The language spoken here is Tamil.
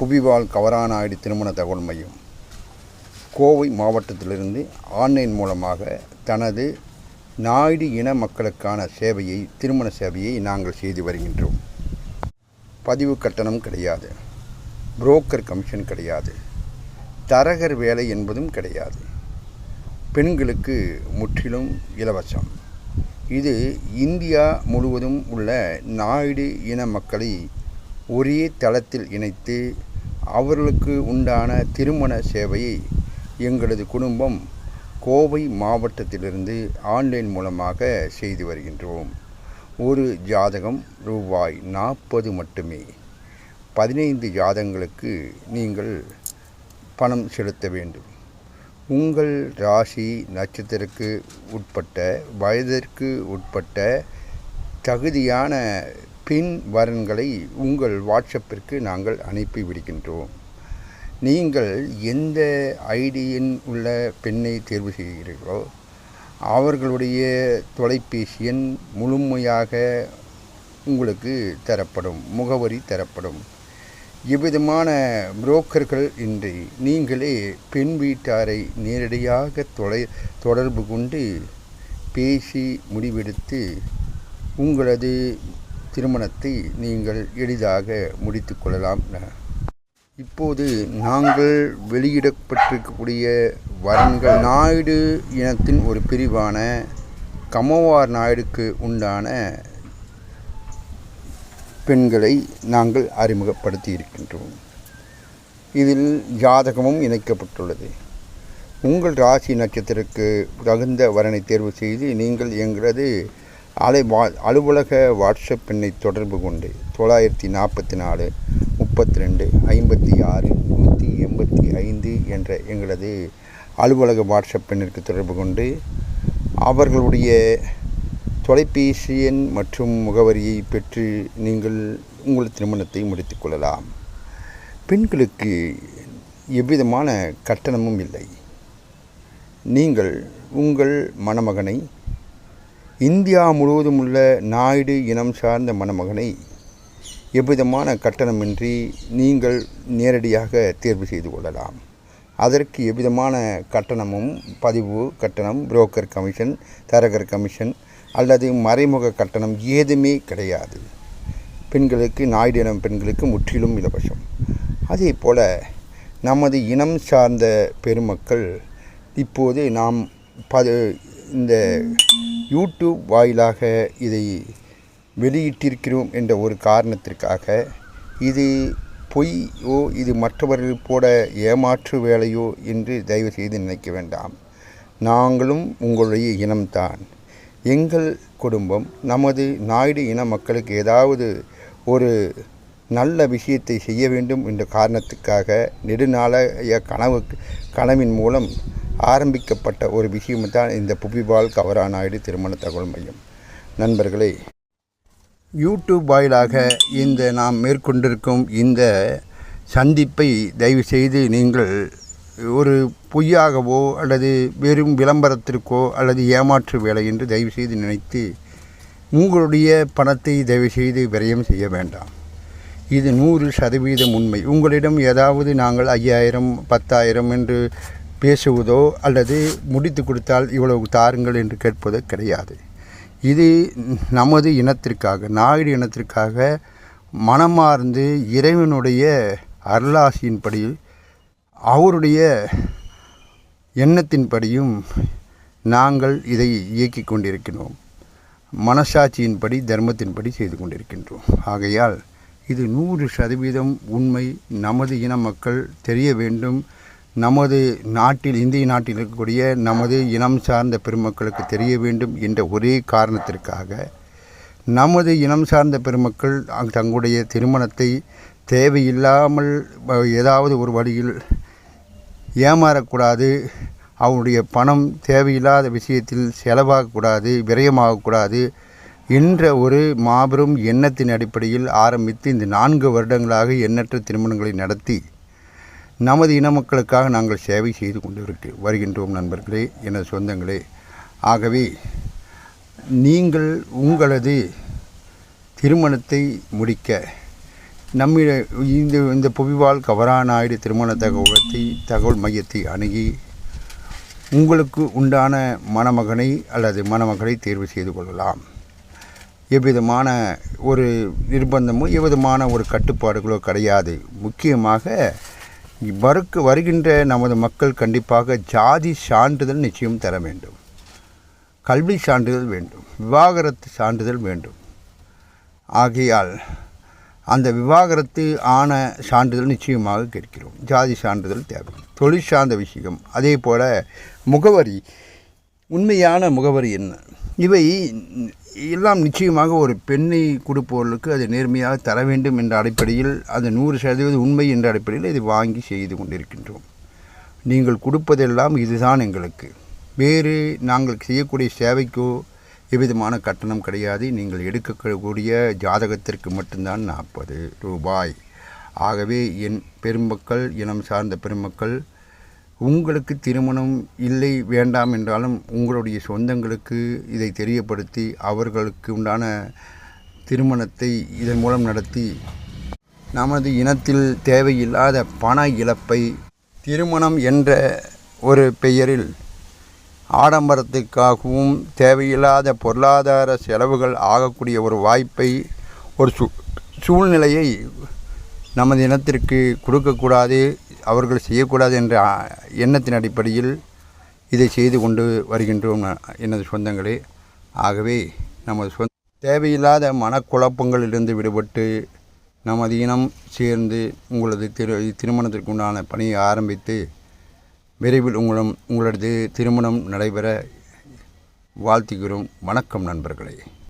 புவிவால் கவரானாயுடு திருமண தகவல் மையம். கோவை மாவட்டத்திலிருந்து ஆன்லைன் மூலமாக தனது நாயுடு இன மக்களுக்கான சேவையை திருமண சேவையை நாங்கள் செய்து வருகின்றோம். பதிவு கட்டணம் கிடையாது. புரோக்கர் கமிஷன் கிடையாது. தரகர் வேலை என்பதும் கிடையாது. பெண்களுக்கு முற்றிலும் இலவசம். இது இந்தியா முழுவதும் உள்ள நாயுடு இன மக்களை ஒரே தளத்தில் இணைத்து அவர்களுக்கு உண்டான திருமண சேவையை எங்களது குடும்பம் கோவை மாவட்டத்திலிருந்து ஆன்லைன் மூலமாக செய்து வருகின்றோம். ஒரு ஜாதகம் ரூபாய் நாற்பது மட்டுமே. பதினைந்து ஜாதகங்களுக்கு நீங்கள் பணம் செலுத்த வேண்டும். உங்கள் ராசி நட்சத்திரக்கு உட்பட்ட வயதிற்கு உட்பட்ட தகுதியான பின் வரன்களை உங்கள் வாட்ஸ்அப்பிற்கு நாங்கள் அனுப்பி விடுகின்றோம். நீங்கள் எந்த ஐடியின் உள்ள பெண்ணை தேர்வு செய்கிறீர்களோ அவர்களுடைய தொலைபேசி எண் முழுமையாக உங்களுக்கு தரப்படும் முகவரி தரப்படும். எவ்விதமான புரோக்கர்கள் இன்றி நீங்களே பெண் வீட்டாரை நேரடியாக தொலை தொடர்பு கொண்டு பேசி முடிவெடுத்து உங்களது திருமணத்தை நீங்கள் எளிதாக முடித்து கொள்ளலாம். இப்போது நாங்கள் வெளியிடப்பட்டிருக்கக்கூடிய வரன்கள் நாயுடு இனத்தின் ஒரு பிரிவான கமோவார் நாயுடுக்கு உண்டான பெண்களை நாங்கள் அறிமுகப்படுத்தி இருக்கின்றோம் இதில் ஜாதகமும் இணைக்கப்பட்டுள்ளது. உங்கள் ராசி நட்சத்திரக்கு தகுந்த வரனை தேர்வு செய்து நீங்கள் எங்களது அலை வா அலுவலக வாட்ஸ்அப் எண்ணை தொடர்பு கொண்டு தொள்ளாயிரத்தி நாற்பத்தி நாலு முப்பத்தி ரெண்டு ஐம்பத்தி ஆறு நூற்றி எண்பத்தி ஐந்து என்ற எங்களது அலுவலக வாட்ஸ்அப் எண்ணிற்கு தொடர்பு கொண்டு அவர்களுடைய தொலைபேசி எண் மற்றும் முகவரியை பெற்று நீங்கள் உங்கள் திருமணத்தை முடித்துக் கொள்ளலாம். பெண்களுக்கு எவ்விதமான கட்டணமும் இல்லை. நீங்கள் உங்கள் மணமகனை இந்தியா முழுவதும் உள்ள நாயுடு இனம் சார்ந்த மணமகனை எவ்விதமான கட்டணமின்றி நீங்கள் நேரடியாக தேர்வு செய்து கொள்ளலாம். அதற்கு எவ்விதமான கட்டணமும் பதிவு கட்டணம் புரோக்கர் கமிஷன் தரகர் கமிஷன் அல்லது மறைமுக கட்டணம் ஏதுமே கிடையாது. பெண்களுக்கு நாயுடு இனம் பெண்களுக்கு முற்றிலும் இலவசம். அதே போல் நமது இனம் சார்ந்த பெருமக்கள் இப்போது நாம் பது இந்த யூடியூப் வாயிலாக இதை வெளியிட்டிருக்கிறோம் என்ற ஒரு காரணத்திற்காக இது பொய்யோ இது மற்றவர்கள் போட ஏமாற்று வேலையோ என்று தயவு செய்து நினைக்க வேண்டாம். நாங்களும் உங்களுடைய இனம்தான். எங்கள் குடும்பம் நமது நாயுடு இன மக்களுக்கு ஏதாவது ஒரு நல்ல விஷயத்தை செய்ய வேண்டும் என்ற காரணத்துக்காக நெடுநாளைய கனவு கனவின் மூலம் ஆரம்பிக்கப்பட்ட ஒரு விஷயம்தான் இந்த புவிபால் கவரா நாயுடு திருமண தகவல் மையம். நண்பர்களே யூடியூப் வாயிலாக இந்த நாம் மேற்கொண்டிருக்கும் இந்த சந்திப்பை தயவு செய்து நீங்கள் ஒரு பொய்யாகவோ அல்லது வெறும் விளம்பரத்திற்கோ அல்லது ஏமாற்று வேலை என்று தயவு செய்து நினைத்து உங்களுடைய பணத்தை தயவு செய்து விரயம் செய்ய வேண்டாம். இது நூறு சதவீதம் உண்மை. உங்களிடம் ஏதாவது நாங்கள் ஐயாயிரம் பத்தாயிரம் என்று பேசுவதோ அல்லது முடித்து கொடுத்தால் இவ்வளவு தாருங்கள் என்று கேட்பதோ கிடையாது. இது நமது இனத்திற்காக நாயுடு இனத்திற்காக மனமார்ந்து இறைவனுடைய அருளாசியின்படி அவருடைய எண்ணத்தின்படியும் நாங்கள் இதை இயக்கிக் கொண்டிருக்கிறோம் மனசாட்சியின்படி தர்மத்தின்படி செய்து கொண்டிருக்கின்றோம். ஆகையால் இது நூறு சதவீதம் உண்மை. நமது இன மக்கள் தெரிய வேண்டும். நமது நாட்டில் இந்திய நாட்டில் இருக்கக்கூடிய நமது இனம் சார்ந்த பெருமக்களுக்கு தெரிய வேண்டும் என்ற ஒரே காரணத்திற்காக நமது இனம் சார்ந்த பெருமக்கள் தங்களுடைய திருமணத்தை தேவையில்லாமல் ஏதாவது ஒரு வழியில் ஏமாறக்கூடாது. அவனுடைய பணம் தேவையில்லாத விஷயத்தில் செலவாகக்கூடாது விரயமாகக்கூடாது என்ற ஒரு மாபெரும் எண்ணத்தின் அடிப்படையில் ஆரம்பித்து இந்த நான்கு வருடங்களாக எண்ணற்ற திருமணங்களை நடத்தி நமது இன மக்களுக்காக நாங்கள் சேவை செய்து கொண்டு வருகின்றோம் நண்பர்களே எனது சொந்தங்களே. ஆகவே நீங்கள் உங்களது திருமணத்தை முடிக்க நம்மிட இந்த இந்த புவிவால் கவராநாயுடு திருமண தகவலத்தை தகவல் மையத்தை அணுகி உங்களுக்கு உண்டான மணமகனை அல்லது மணமகளை தேர்வு செய்து கொள்ளலாம். எவ்விதமான ஒரு நிர்பந்தமோ எவ்விதமான ஒரு கட்டுப்பாடுகளோ கிடையாது. முக்கியமாக வருக்கு வருகின்ற நமது மக்கள் கண்டிப்பாக ஜாதி சான்றிதழ் நிச்சயம் தர வேண்டும். கல்வி சான்றிதழ் வேண்டும். விவாகரத்து சான்றிதழ் வேண்டும். ஆகையால் அந்த விவாகரத்து ஆன சான்றிதழ் நிச்சயமாக கேட்கிறோம். ஜாதி சான்றிதழ் தேவை. தொழில் சார்ந்த விஷயம். அதே போல் முகவரி. உண்மையான முகவரி என்ன? இவை எல்லாம் நிச்சயமாக ஒரு பெண்ணை கொடுப்பவர்களுக்கு அது நேர்மையாக தர வேண்டும் என்ற அடிப்படையில் அது நூறு சதவீத உண்மை என்ற அடிப்படையில் இதை வாங்கி செய்து கொண்டிருக்கின்றோம். நீங்கள் கொடுப்பதெல்லாம் இதுதான் எங்களுக்கு. வேறு நாங்கள் செய்யக்கூடிய சேவைக்கோ எவ்விதமான கட்டணம் கிடையாது. நீங்கள் எடுக்கக்கூடிய ஜாதகத்திற்கு மட்டும்தான் நாற்பது ரூபாய். ஆகவே என் பெருமக்கள் இனம் சார்ந்த பெருமக்கள் உங்களுக்கு திருமணம் இல்லை வேண்டாம் என்றாலும் உங்களுடைய சொந்தங்களுக்கு இதை தெரியப்படுத்தி அவர்களுக்கு உண்டான திருமணத்தை இதன் மூலம் நடத்தி நமது இனத்தில் தேவையில்லாத பண இழப்பை திருமணம் என்ற ஒரு பெயரில் ஆடம்பரத்துக்காகவும் தேவையில்லாத பொருளாதார செலவுகள் ஆகக்கூடிய ஒரு வாய்ப்பை ஒரு சூ சூழ்நிலையை நமது இனத்திற்கு கொடுக்கக்கூடாது. அவர்கள் செய்யக்கூடாது என்ற எண்ணத்தின் அடிப்படையில் இதை செய்து கொண்டு வருகின்றோம் எனது சொந்தங்களே. ஆகவே நமது சொந்த தேவையில்லாத மனக்குழப்பங்களிலிருந்து விடுபட்டு நமது இனம் சேர்ந்து உங்களது திரு திருமணத்திற்கு உண்டான பணியை ஆரம்பித்து விரைவில் உங்களும் உங்களது திருமணம் நடைபெற வாழ்த்துகிறோம். வணக்கம் நண்பர்களே.